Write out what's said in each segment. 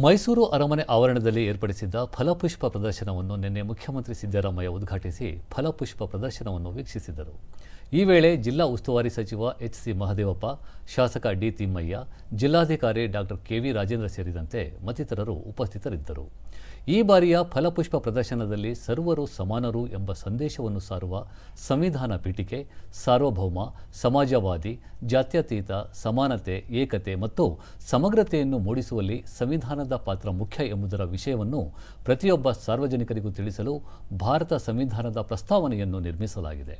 ಮೈಸೂರು ಅರಮನೆ ಆವರಣದಲ್ಲಿ ಏರ್ಪಡಿಸಿದ್ದ ಫಲಪುಷ್ಪ ಪ್ರದರ್ಶನವನ್ನು ನಿನ್ನೆ ಮುಖ್ಯಮಂತ್ರಿ ಸಿದ್ದರಾಮಯ್ಯ ಉದ್ಘಾಟಿಸಿ ಫಲಪುಷ್ಪ ಪ್ರದರ್ಶನವನ್ನು ವೀಕ್ಷಿಸಿದರು. ಈ ವೇಳೆ ಜಿಲ್ಲಾ ಉಸ್ತುವಾರಿ ಸಚಿವ ಎಚ್ ಸಿ ಮಹದೇವಪ್ಪ, ಶಾಸಕ ಡಿ ತಿಮ್ಮಯ್ಯ, ಜಿಲ್ಲಾಧಿಕಾರಿ ಡಾಕ್ಟರ್ ಕೆವಿ ರಾಜೇಂದ್ರ ಸೇರಿದಂತೆ ಮತ್ತಿತರರು ಉಪಸ್ಥಿತರಿದ್ದರು. ಈ ಬಾರಿಯ ಫಲಪುಷ್ಪ ಪ್ರದರ್ಶನದಲ್ಲಿ ಸರ್ವರು ಸಮಾನರು ಎಂಬ ಸಂದೇಶವನ್ನು ಸಾರುವ ಸಂವಿಧಾನ ಪೀಠಿಕೆ, ಸಾರ್ವಭೌಮ, ಸಮಾಜವಾದಿ, ಜಾತ್ಯತೀತ, ಸಮಾನತೆ, ಏಕತೆ ಮತ್ತು ಸಮಗ್ರತೆಯನ್ನು ಮೂಡಿಸುವಲ್ಲಿ ಸಂವಿಧಾನದ ಪಾತ್ರ ಮುಖ್ಯ ಎಂಬುದರ ವಿಷಯವನ್ನು ಪ್ರತಿಯೊಬ್ಬ ಸಾರ್ವಜನಿಕರಿಗೂ ತಿಳಿಸಲು ಭಾರತ ಸಂವಿಧಾನದ ಪ್ರಸ್ತಾವನೆಯನ್ನು ನಿರ್ಮಿಸಲಾಗಿದೆ.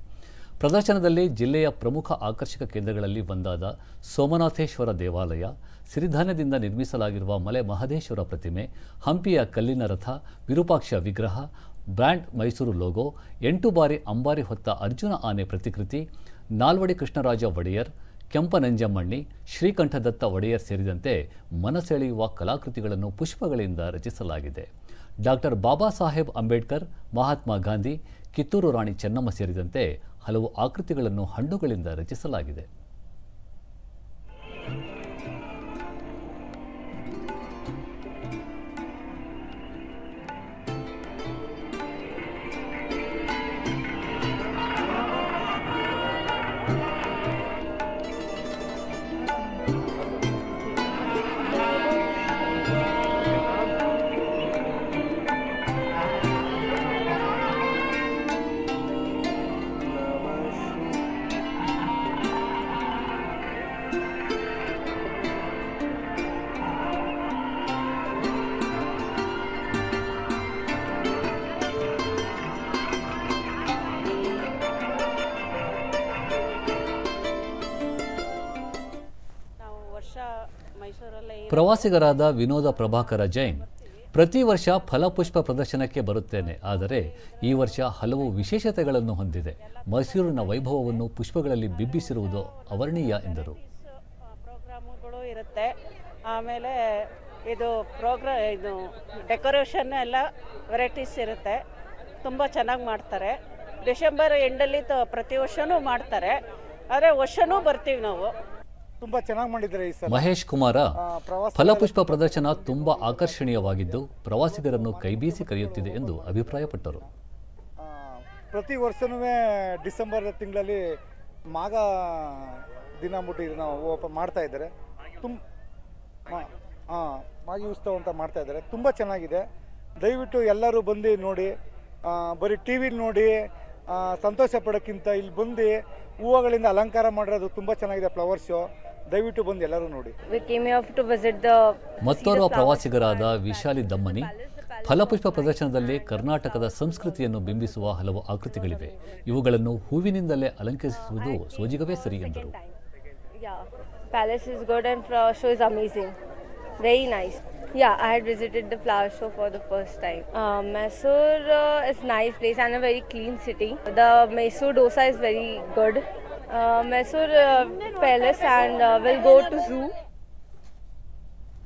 ಪ್ರದರ್ಶನದಲ್ಲಿ ಜಿಲ್ಲೆಯ ಪ್ರಮುಖ ಆಕರ್ಷಕ ಕೇಂದ್ರಗಳಲ್ಲಿ ಒಂದಾದ ಸೋಮನಾಥೇಶ್ವರ ದೇವಾಲಯ, ಸಿರಿಧಾನ್ಯದಿಂದ ನಿರ್ಮಿಸಲಾಗಿರುವ ಮಲೆ ಮಹದೇಶ್ವರ ಪ್ರತಿಮೆ, ಹಂಪಿಯ ಕಲ್ಲಿನ ರಥ, ವಿರೂಪಾಕ್ಷ ವಿಗ್ರಹ, ಬ್ರ್ಯಾಂಡ್ ಮೈಸೂರು ಲೋಗೋ, ಎಂಟು ಬಾರಿ ಅಂಬಾರಿ ಹೊತ್ತ ಅರ್ಜುನ ಆನೆ ಪ್ರತಿಕೃತಿ, ನಾಲ್ವಡಿ ಕೃಷ್ಣರಾಜ ಒಡೆಯರ್ ಕೆಂಪನಂಜಮ್ಮಣ್ಣಿ, ಶ್ರೀಕಂಠದತ್ತ ಒಡೆಯರ್ ಸೇರಿದಂತೆ ಮನಸೆಳೆಯುವ ಕಲಾಕೃತಿಗಳನ್ನು ಪುಷ್ಪಗಳಿಂದ ರಚಿಸಲಾಗಿದೆ. ಡಾಕ್ಟರ್ ಬಾಬಾ ಸಾಹೇಬ್ ಅಂಬೇಡ್ಕರ್, ಮಹಾತ್ಮ ಗಾಂಧಿ, ಕಿತ್ತೂರು ರಾಣಿ ಚೆನ್ನಮ್ಮ ಸೇರಿದಂತೆ ಹಲವು ಆಕೃತಿಗಳನ್ನು ಹಣ್ಣುಗಳಿಂದ ರಚಿಸಲಾಗಿದೆ. ಪ್ರವಾಸಿಗರಾದ ವಿನೋದ ಪ್ರಭಾಕರ ಜೈನ್ ಪ್ರತಿ ವರ್ಷ ಫಲಪುಷ್ಪ ಪ್ರದರ್ಶನಕ್ಕೆ ಬರುತ್ತೇನೆ. ಆದರೆ ಈ ವರ್ಷ ಹಲವು ವಿಶೇಷತೆಗಳನ್ನು ಹೊಂದಿದೆ. ಮೈಸೂರಿನ ವೈಭವವನ್ನು ಪುಷ್ಪಗಳಲ್ಲಿ ಬಿಬ್ಬಿಸಿರುವುದು ಅವರ್ಣೀಯ ಎಂದರು. ಪ್ರೋಗ್ರಾಮ್ಗಳು ಇರುತ್ತೆ. ಆಮೇಲೆ ಇದು ಪ್ರೋಗ್ರಾ ಇದು ಡೆಕೋರೇಷನ್ ಎಲ್ಲ ವೆರೈಟೀಸ್ ಇರುತ್ತೆ. ತುಂಬ ಚೆನ್ನಾಗಿ ಮಾಡ್ತಾರೆ. ಡಿಸೆಂಬರ್ ಎಂಡಲ್ಲಿ ತ ಪ್ರತಿ ವರ್ಷವೂ ಮಾಡ್ತಾರೆ. ಆದರೆ ವರ್ಷವೂ ಬರ್ತೀವಿ ನಾವು. ತುಂಬಾ ಚೆನ್ನಾಗಿ ಮಾಡಿದ್ದಾರೆ ಈ ಸಲ. ಮಹೇಶ್ ಕುಮಾರ ಫಲಪುಷ್ಪ ಪ್ರದರ್ಶನ ತುಂಬಾ ಆಕರ್ಷಣೀಯವಾಗಿದ್ದು ಪ್ರವಾಸಿಗರನ್ನು ಕೈಬೀಸಿ ಕರೆಯುತ್ತಿದೆ ಎಂದು ಅಭಿಪ್ರಾಯಪಟ್ಟರು. ಪ್ರತಿ ವರ್ಷನೂ ಡಿಸೆಂಬರ್ ತಿಂಗಳಲ್ಲಿ ಮಾಗ ದಿನ ಮುಟ್ಟಿ ಇದು ನಾವು ಓಪನ್ ಮಾಡ್ತಾ ಇದ್ದಾರೆ. ತುಂಬ ಹಾಂ ಮಾಗಿ ಉತ್ಸವ ಅಂತ ಮಾಡ್ತಾ ಇದ್ದಾರೆ. ತುಂಬ ಚೆನ್ನಾಗಿದೆ. ದಯವಿಟ್ಟು ಎಲ್ಲರೂ ಬಂದು ನೋಡಿ ಬರೀ ಟಿ ವಿಲಿ ನೋಡಿ ಸಂತೋಷ ಪಡೋಕ್ಕಿಂತ ಇಲ್ಲಿ ಬಂದು ಹೂವುಗಳಿಂದ ಅಲಂಕಾರ ಮಾಡಿರೋದು ತುಂಬ ಚೆನ್ನಾಗಿದೆ ಫ್ಲವರ್ಸು ದಯವಿಟ್ಟು ಬಂದು ಎಲ್ಲರೂ ನೋಡಿ. ಮತ್ತೋರ್ವ ಪ್ರವಾಸಿಗರಾದ ವಿಶಾಲಿ ದಮ್ಮನಿ ಫಲಪುಷ್ಪ ಪ್ರದರ್ಶನದಲ್ಲಿ ಕರ್ನಾಟಕದ ಸಂಸ್ಕೃತಿಯನ್ನು ಬಿಂಬಿಸುವ ಹಲವು ಆಕೃತಿಗಳಿವೆ. ಇವುಗಳನ್ನು ಹೂವಿನಿಂದಲೇ ಅಲಂಕರಿಸುವುದು ಸೋಜಿಗವೇ ಸರಿ ಎಂದರು. Palace is good and flower show is amazing very nice yeah I had visited the flower show for the first time Mysore is nice place and a very clean city the Mysore dosa is very good Uh, Mysore uh, palace and uh, we'll go to zoo.